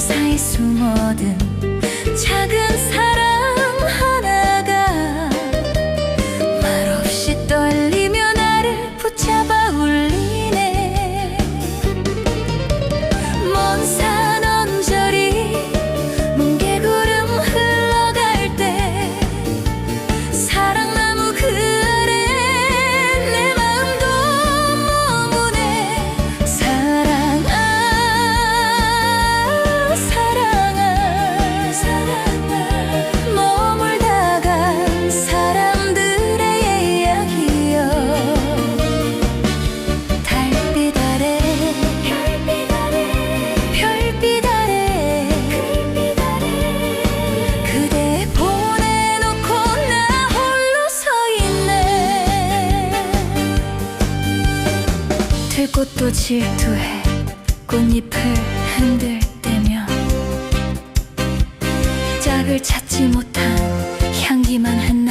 사이 숨어든 꽃도 질투해 꽃잎을 흔들 때면 짝을 찾지 못한 향기만 한